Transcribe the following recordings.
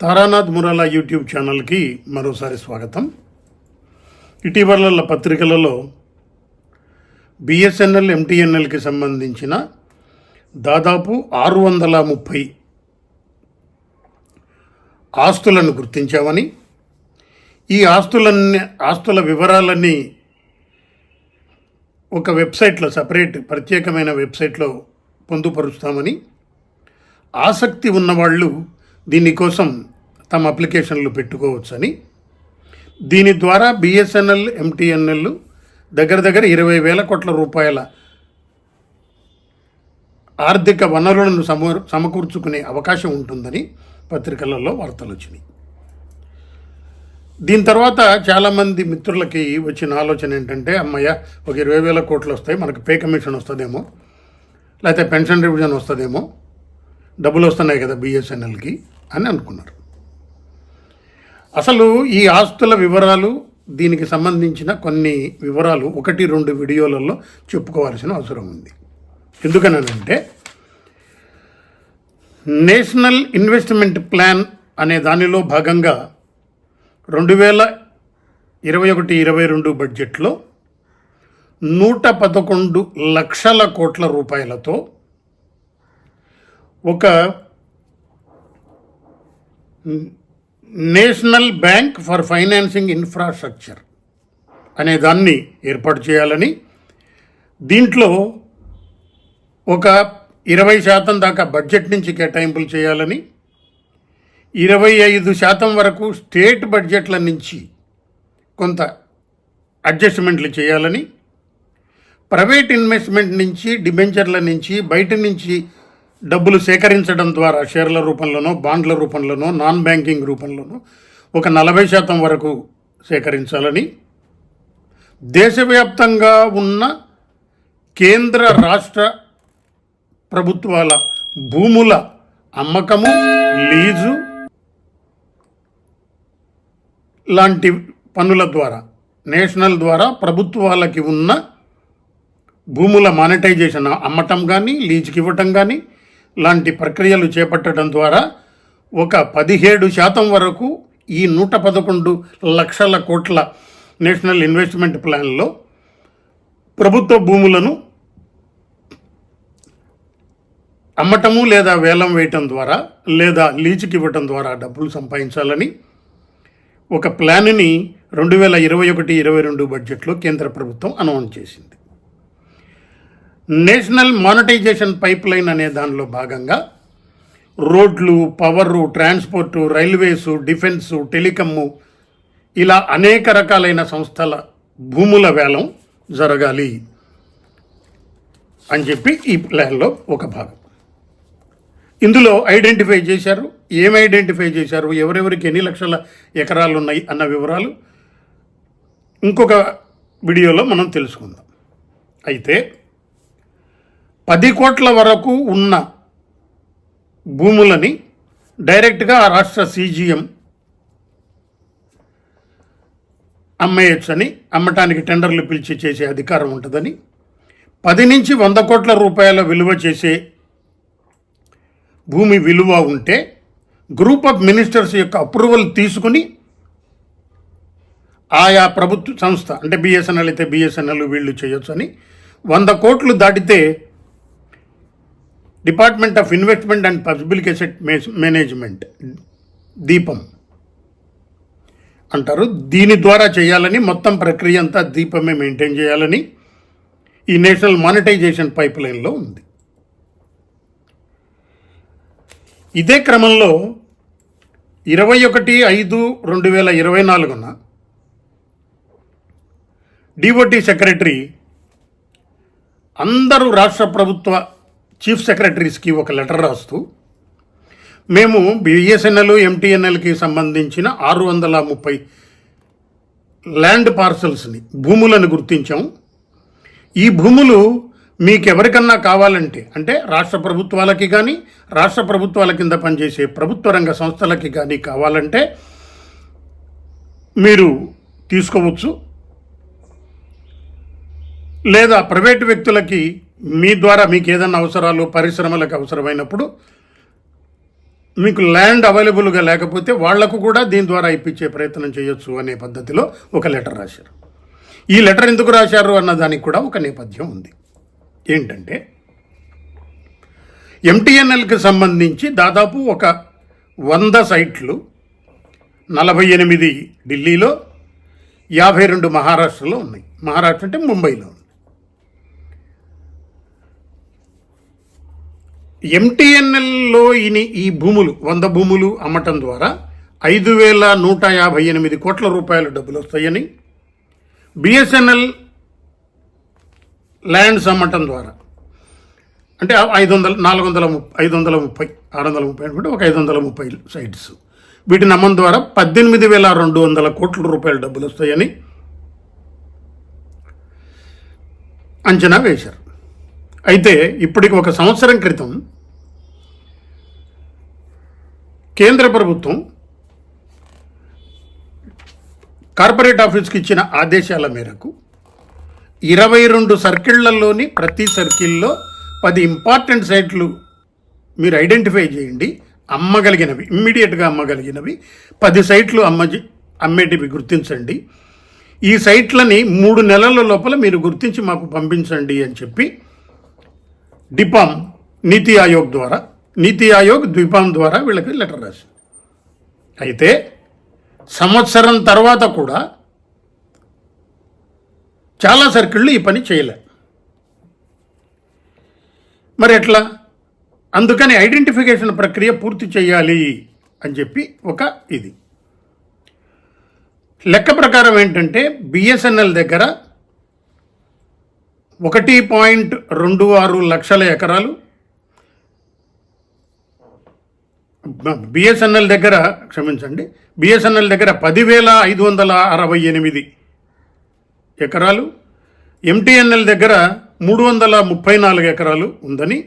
Taranath మురాలా YouTube ఛానల్కి మరోసారి స్వాగతం. ఇటీవల పత్రికలలో బిఎస్ఎన్ఎల్ ఎంటీఎన్ఎల్కి సంబంధించిన దాదాపు ఆరు వందల ముప్పై ఆస్తులను గుర్తించామని ఈ ఆస్తులన్నీ ఆస్తుల వివరాలన్నీ ఒక వెబ్సైట్లో సపరేట్ ప్రత్యేకమైన వెబ్సైట్లో పొందుపరుస్తామని ఆసక్తి ఉన్నవాళ్ళు దీనికోసం తమ అప్లికేషన్లు పెట్టుకోవచ్చని. దీని ద్వారా బిఎస్ఎన్ఎల్ ఎంటీఎన్ఎల్ దగ్గర దగ్గర ఇరవై వేల కోట్ల రూపాయల ఆర్థిక వనరులను సమ సమకూర్చుకునే అవకాశం ఉంటుందని పత్రికలలో వార్తలు వచ్చినాయి. దీని తర్వాత చాలామంది మిత్రులకి వచ్చిన ఆలోచన ఏంటంటే అమ్మయ్య ఒక ఇరవై వేల కోట్లు వస్తాయి మనకు పే కమిషన్ వస్తుందేమో లేకపోతే పెన్షన్ రివిజన్ వస్తుందేమో డబ్బులు వస్తున్నాయి కదా బిఎస్ఎన్ఎల్కి అని అనుకున్నారు. అసలు ఈ ఆస్తుల వివరాలు దీనికి సంబంధించిన కొన్ని వివరాలు ఒకటి రెండు వీడియోలలో చెప్పుకోవాల్సిన అవసరం ఉంది. ఎందుకనంటే నేషనల్ ఇన్వెస్ట్మెంట్ ప్లాన్ అనే దానిలో భాగంగా రెండు వేల ఇరవై ఒకటి ఇరవై రెండు బడ్జెట్లో నూట పదకొండు లక్షల కోట్ల రూపాయలతో ఒక national bank for financing infrastructure అనే దాన్ని ఏర్పాటు చేయాలని. దీంట్లో ఒక ఇరవై శాతం దాకా బడ్జెట్ నుంచి కేటాయింపులు చేయాలని. ఇరవై ఐదు శాతం వరకు స్టేట్ బడ్జెట్ల నుంచి కొంత అడ్జస్ట్మెంట్లు చేయాలని. ప్రైవేట్ ఇన్వెస్ట్మెంట్ నుంచి డిబెంచర్ల నుంచి బయట నుంచి డబ్బులు సేకరించడం ద్వారా షేర్ల రూపంలోనో బాండ్ల రూపంలోనో నాన్ బ్యాంకింగ్ రూపంలోనో ఒక నలభై శాతం వరకు సేకరించాలని దేశవ్యాప్తంగా ఉన్న కేంద్ర రాష్ట్ర ప్రభుత్వాల భూముల అమ్మకము లీజు లాంటి పనుల ద్వారా నేషనల్ ద్వారా ప్రభుత్వాలకి ఉన్న భూముల మానిటైజేషన్ అమ్మటం కానీ లీజుకి ఇవ్వటం కానీ లాంటి ప్రక్రియలు చేపట్టడం ద్వారా ఒక పదిహేడు శాతం వరకు ఈ నూట పదకొండు లక్షల కోట్ల నేషనల్ ఇన్వెస్ట్మెంట్ ప్లాన్లో ప్రభుత్వ భూములను అమ్మటము లేదా వేలం వేయటం ద్వారా లేదా లీజుకి ఇవ్వటం ద్వారా డబ్బులు సంపాదించాలని ఒక ప్లాన్ని రెండు వేల ఇరవై ఒకటి ఇరవై రెండు బడ్జెట్లో కేంద్ర ప్రభుత్వం అనౌన్స్ చేసింది. నేషనల్ మానిటైజేషన్ పైప్ లైన్ అనే దానిలో భాగంగా రోడ్లు power transport railways defence telecom ఇలా అనేక రకాలైన సంస్థల భూముల వేలం జరగాలి అని చెప్పి ఈ ప్లాన్లో ఒక భాగం. ఇందులో ఐడెంటిఫై చేశారు. ఏం ఐడెంటిఫై చేశారు? ఎవరెవరికి ఎన్ని లక్షల ఎకరాలు ఉన్నాయి అన్న వివరాలు ఇంకొక వీడియోలో మనం తెలుసుకుందాం. అయితే పది కోట్ల వరకు ఉన్న భూములని డైరెక్ట్గా ఆ రాష్ట్ర సీజీఎం అమ్మేయచ్చని అమ్మటానికి టెండర్లు పిలిచి చేసే అధికారం ఉంటుందని పది నుంచి వంద కోట్ల రూపాయల విలువ చేసే భూమి విలువ ఉంటే గ్రూప్ ఆఫ్ మినిస్టర్స్ యొక్క అప్రూవల్ తీసుకుని ఆయా ప్రభుత్వ సంస్థ అంటే బిఎస్ఎన్ఎల్ అయితే బిఎస్ఎన్ఎల్ వీళ్ళు చేయొచ్చని వంద కోట్లు దాటితే department of investment and public asset management DIPAM అంటారు. దీని ద్వారా చేయాలని మొత్తం ప్రక్రియ అంతా దీపమే మెయింటైన్ చేయాలని ఈ నేషనల్ మానిటైజేషన్ పైప్ లైన్లో ఉంది. ఇదే క్రమంలో ఇరవై ఒకటి ఐదు రెండు వేల ఇరవై నాలుగున డిఓటి సెక్రటరీ అందరూ రాష్ట్ర ప్రభుత్వ చీఫ్ సెక్రటరీస్కి ఒక లెటర్ రాస్తూ మేము బిఎస్ఎన్ఎల్ ఎంటీఎన్ఎల్కి సంబంధించిన ఆరు వందల ముప్పై ల్యాండ్ పార్సల్స్ని భూములను గుర్తించాం. ఈ భూములు మీకెవరికన్నా కావాలంటే అంటే రాష్ట్ర ప్రభుత్వాలకి కానీ రాష్ట్ర ప్రభుత్వాల కింద పనిచేసే ప్రభుత్వ రంగ సంస్థలకి కానీ కావాలంటే మీరు తీసుకోవచ్చు. లేదా ప్రైవేటు వ్యక్తులకి మీ ద్వారా మీకు ఏదైనా అవసరాలు పరిశ్రమలకు అవసరమైనప్పుడు మీకు ల్యాండ్ అవైలబుల్గా లేకపోతే వాళ్ళకు కూడా దీని ద్వారా ఇప్పించే ప్రయత్నం చేయొచ్చు అనే పద్ధతిలో ఒక లెటర్ రాశారు. ఈ లెటర్ ఎందుకు రాశారు అన్న దానికి కూడా ఒక నేపథ్యం ఉంది. ఏంటంటే ఎంటీఎన్ఎల్కి సంబంధించి దాదాపు ఒక వంద సైట్లు నలభై ఎనిమిది ఢిల్లీలో యాభై రెండు మహారాష్ట్రలో ఉన్నాయి. మహారాష్ట్ర అంటే ముంబైలో ఉంది ఎంటీఎన్ఎల్లో ఇని ఈ భూములు వంద భూములు అమ్మటం ద్వారా ఐదు వేల నూట యాభై ఎనిమిది కోట్ల రూపాయలు డబ్బులు వస్తాయని బిఎస్ఎన్ఎల్ ల్యాండ్స్ అమ్మటం ద్వారా. అంటే ఐదు వందల నాలుగు వందల ముప్పై ఐదు వందల ముప్పై ఆరు వందల ముప్పై అనుకుంటే ఒక ఐదు వందల ముప్పై సైట్స్ వీటిని అమ్మం ద్వారా పద్దెనిమిది వేల రెండు వందల కోట్ల రూపాయల డబ్బులు వస్తాయని అంచనా వేశారు. అయితే ఇప్పటికి ఒక సంవత్సరం క్రితం కేంద్ర ప్రభుత్వం కార్పొరేట్ ఆఫీస్కి ఇచ్చిన ఆదేశాల మేరకు ఇరవై రెండు సర్కిళ్ళలోని ప్రతి సర్కిల్లో పది ఇంపార్టెంట్ సైట్లు మీరు ఐడెంటిఫై చేయండి అమ్మగలిగినవి ఇమ్మీడియట్గా అమ్మగలిగినవి. పది సైట్లు అమ్మ అమ్మేటివి గుర్తించండి. ఈ సైట్లని మూడు నెలల లోపల మీరు గుర్తించి మాకు పంపించండి అని చెప్పి డిపామ్ నీతి ఆయోగ్ ద్వారా నీతి ఆయోగ్ ద్వీపాం ద్వారా వీళ్ళకి లెటర్ రాసింది. అయితే సంవత్సరం తర్వాత కూడా చాలా సర్కిళ్ళు ఈ పని చేయలే. మరి ఎట్లా? అందుకని ఐడెంటిఫికేషన్ ప్రక్రియ పూర్తి చేయాలి అని చెప్పి ఒక ఇది. లెక్క ప్రకారం ఏంటంటే బిఎస్ఎన్ఎల్ దగ్గర ఒకటి పాయింట్ రెండు ఆరు లక్షల ఎకరాలు. బిఎస్ఎన్ఎల్ దగ్గర క్షమించండి బిఎస్ఎన్ఎల్ దగ్గర పదివేల ఐదు వందల అరవై ఎనిమిది ఎకరాలు. ఎంటీఎన్ఎల్ దగ్గర మూడు వందల ముప్పై నాలుగు ఎకరాలు ఉందని.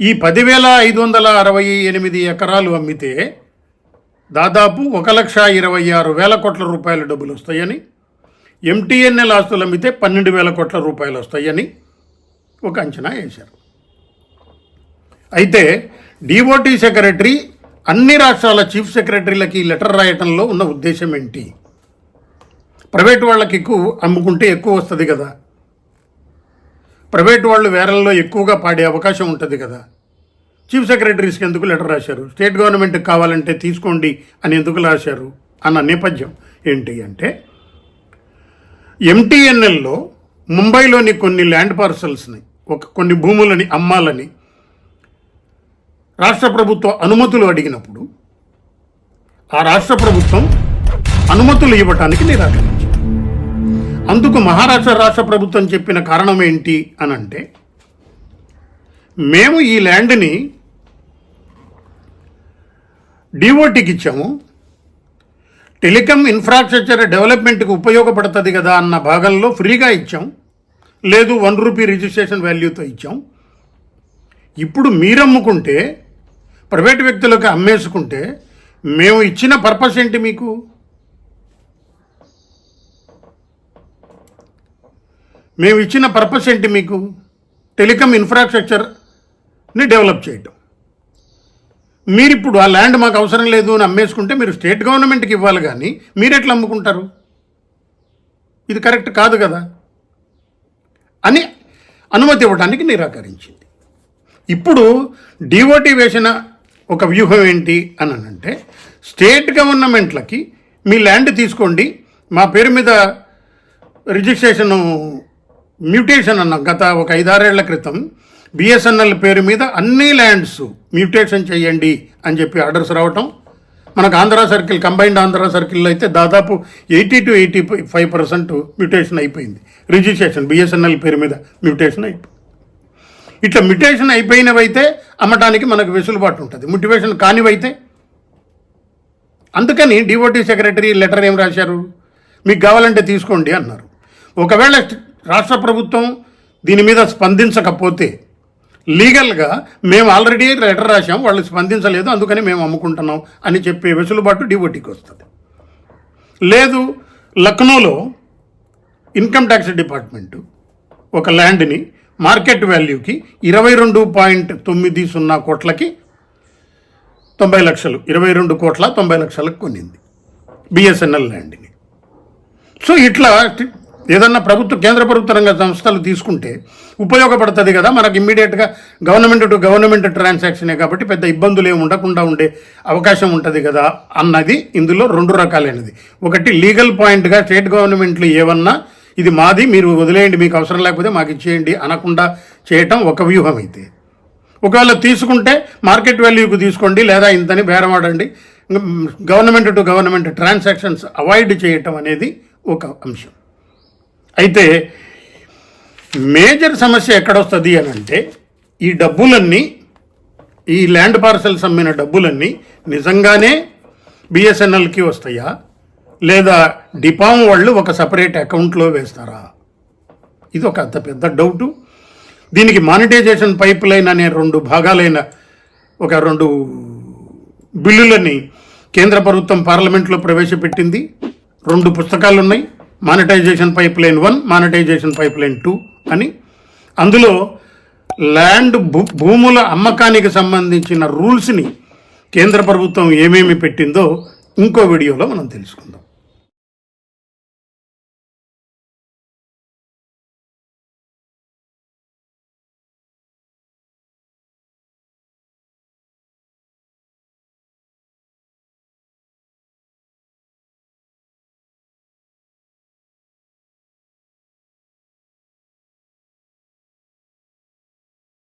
ఈ పదివేల ఐదు వందల అరవై ఎనిమిది ఎకరాలు అమ్మితే దాదాపు ఒక లక్ష ఇరవై ఆరు వేల కోట్ల రూపాయల డబ్బులు వస్తాయని. ఎంటీఎన్ఎల్ ఆస్తులు అమ్మితే పన్నెండు వేల కోట్ల రూపాయలు వస్తాయని ఒక అంచనా వేశారు. అయితే డిఓటీ సెక్రటరీ అన్ని రాష్ట్రాల చీఫ్ సెక్రటరీలకి లెటర్ రాయటంలో ఉన్న ఉద్దేశం ఏంటి? ప్రైవేట్ వాళ్ళకి ఎక్కువ అమ్ముకుంటే ఎక్కువ వస్తుంది కదా. ప్రైవేట్ వాళ్ళు వేరల్లో ఎక్కువగా పాడే అవకాశం ఉంటుంది కదా. చీఫ్ సెక్రటరీస్కి ఎందుకు లెటర్ రాశారు? స్టేట్ గవర్నమెంట్కి కావాలంటే తీసుకోండి అని ఎందుకు రాశారు? అన్న నేపథ్యం ఏంటి అంటే ఎంటీఎన్ఎల్లో ముంబైలోని కొన్ని ల్యాండ్ పార్సల్స్ని ఒక కొన్ని భూములని అమ్మాలని రాష్ట్ర ప్రభుత్వ అనుమతులు అడిగినప్పుడు ఆ రాష్ట్ర ప్రభుత్వం అనుమతులు ఇవ్వటానికి నిరాకరించింది. అందుకు మహారాష్ట్ర రాష్ట్ర ప్రభుత్వం చెప్పిన కారణం ఏంటి అని అంటే మేము ఈ ల్యాండ్ని డిఓటీకి ఇచ్చాము టెలికాం ఇన్ఫ్రాస్ట్రక్చర్ డెవలప్మెంట్కి ఉపయోగపడుతుంది కదా అన్న భాగంలో ఫ్రీగా ఇచ్చాం. లేదు వన్ రూపీ రిజిస్ట్రేషన్ వాల్యూతో ఇచ్చాం. ఇప్పుడు మీరమ్ముకుంటే ప్రైవేట్ వ్యక్తులకు అమ్మేసుకుంటే మేము ఇచ్చిన పర్పస్ ఏంటి మీకు? మేము ఇచ్చిన పర్పస్ ఏంటి మీకు? టెలికాం ఇన్ఫ్రాస్ట్రక్చర్ని డెవలప్ చేయటం. మీరు ఇప్పుడు ఆ ల్యాండ్ మాకు అవసరం లేదు అని అమ్మేసుకుంటే మీరు స్టేట్ గవర్నమెంట్కి ఇవ్వాలి కానీ మీరు ఎట్లా అమ్ముకుంటారు? ఇది కరెక్ట్ కాదు కదా? అని అనుమతి ఇవ్వడానికి నిరాకరించింది. ఇప్పుడు డిఓటీ వేసిన ఒక వ్యూహం ఏంటి అని అంటే స్టేట్ గవర్నమెంట్లకి మీ ల్యాండ్ తీసుకోండి మా పేరు మీద రిజిస్ట్రేషన్ మ్యూటేషన్ అన్నాం గత ఒక ఐదారేళ్ళ క్రితం. బిఎస్ఎన్ఎల్ పేరు మీద అన్ని ల్యాండ్స్ మ్యూటేషన్ చేయండి అని చెప్పి ఆర్డర్స్ రావటం. మనకు ఆంధ్ర సర్కిల్ కంబైన్డ్ ఆంధ్ర సర్కిల్లో అయితే దాదాపు eighty two eighty five percent mutation అయిపోయింది. రిజిస్ట్రేషన్ బిఎస్ఎన్ఎల్ పేరు మీద మ్యూటేషన్ అయిపోయింది. ఇట్లా మ్యూటేషన్ అయిపోయినవైతే అమ్మటానికి మనకు వెసులుబాటు ఉంటుంది. మోటివేషన్ కానివైతే. అందుకని డిఓటీ సెక్రటరీ లెటర్ ఏం రాశారు? మీకు కావాలంటే తీసుకోండి అన్నారు. ఒకవేళ రాష్ట్ర ప్రభుత్వం దీని మీద స్పందించకపోతే లీగల్గా మేము ఆల్రెడీ లెటర్ రాసాం వాళ్ళు స్పందించలేదు అందుకని మేము అమ్ముకుంటున్నాం అని చెప్పే వెసులుబాటు డివోటీకి వస్తుంది. లేదు లక్నోలో ఇన్కమ్ ట్యాక్స్ డిపార్ట్మెంటు ఒక ల్యాండ్ని మార్కెట్ వాల్యూకి ఇరవై రెండు పాయింట్ తొమ్మిది సున్నా కోట్లకి తొంభై లక్షలు ఇరవై రెండు కోట్ల తొంభై లక్షలకు కొనింది. బిఎస్ఎన్ఎల్ ల్యాండ్ని. సో ఇట్లా ఏదన్నా ప్రభుత్వ కేంద్ర ప్రభుత్వ రంగ సంస్థలు తీసుకుంటే ఉపయోగపడుతుంది కదా. మనకు ఇమ్మీడియట్గా గవర్నమెంట్ టు గవర్నమెంట్ ట్రాన్సాక్షనే కాబట్టి పెద్ద ఇబ్బందులు ఏమి ఉండకుండా ఉండే అవకాశం ఉంటుంది కదా అన్నది ఇందులో రెండు రకాలైనది. ఒకటి లీగల్ పాయింట్గా స్టేట్ గవర్నమెంట్లు ఏమన్నా ఇది మాది మీరు వదిలేయండి మీకు అవసరం లేకపోతే మాకు ఇచ్చేయండి అనకుండా చేయటం ఒక వ్యూహం అయితే ఒకవేళ తీసుకుంటే మార్కెట్ వాల్యూకు తీసుకోండి లేదా ఇంతని బేరమాడండి. Government to government transactions avoid చేయటం అనేది ఒక అంశం. అయితే మేజర్ సమస్య ఎక్కడొస్తుంది అని అంటే ఈ డబ్బులన్నీ ఈ ల్యాండ్ పార్సల్స్ అమ్మిన డబ్బులన్నీ నిజంగానే బిఎస్ఎన్ఎల్కి వస్తాయా? లేదా డిపామ్ వాళ్ళు ఒక సపరేట్ అకౌంట్లో వేస్తారా? ఇది ఒక అంత పెద్ద డౌటు. దీనికి మానిటైజేషన్ పైప్ లైన్ అనే రెండు భాగాలైన ఒక రెండు బిల్లులని కేంద్ర ప్రభుత్వం పార్లమెంట్లో ప్రవేశపెట్టింది. రెండు పుస్తకాలు ఉన్నాయి monetization pipeline one monetization pipeline two అని. అందులో ల్యాండ్ భూ భూముల అమ్మకానికి సంబంధించిన రూల్స్ని కేంద్ర ప్రభుత్వం ఏమేమి పెట్టిందో ఇంకో వీడియోలో మనం తెలుసుకుందాం.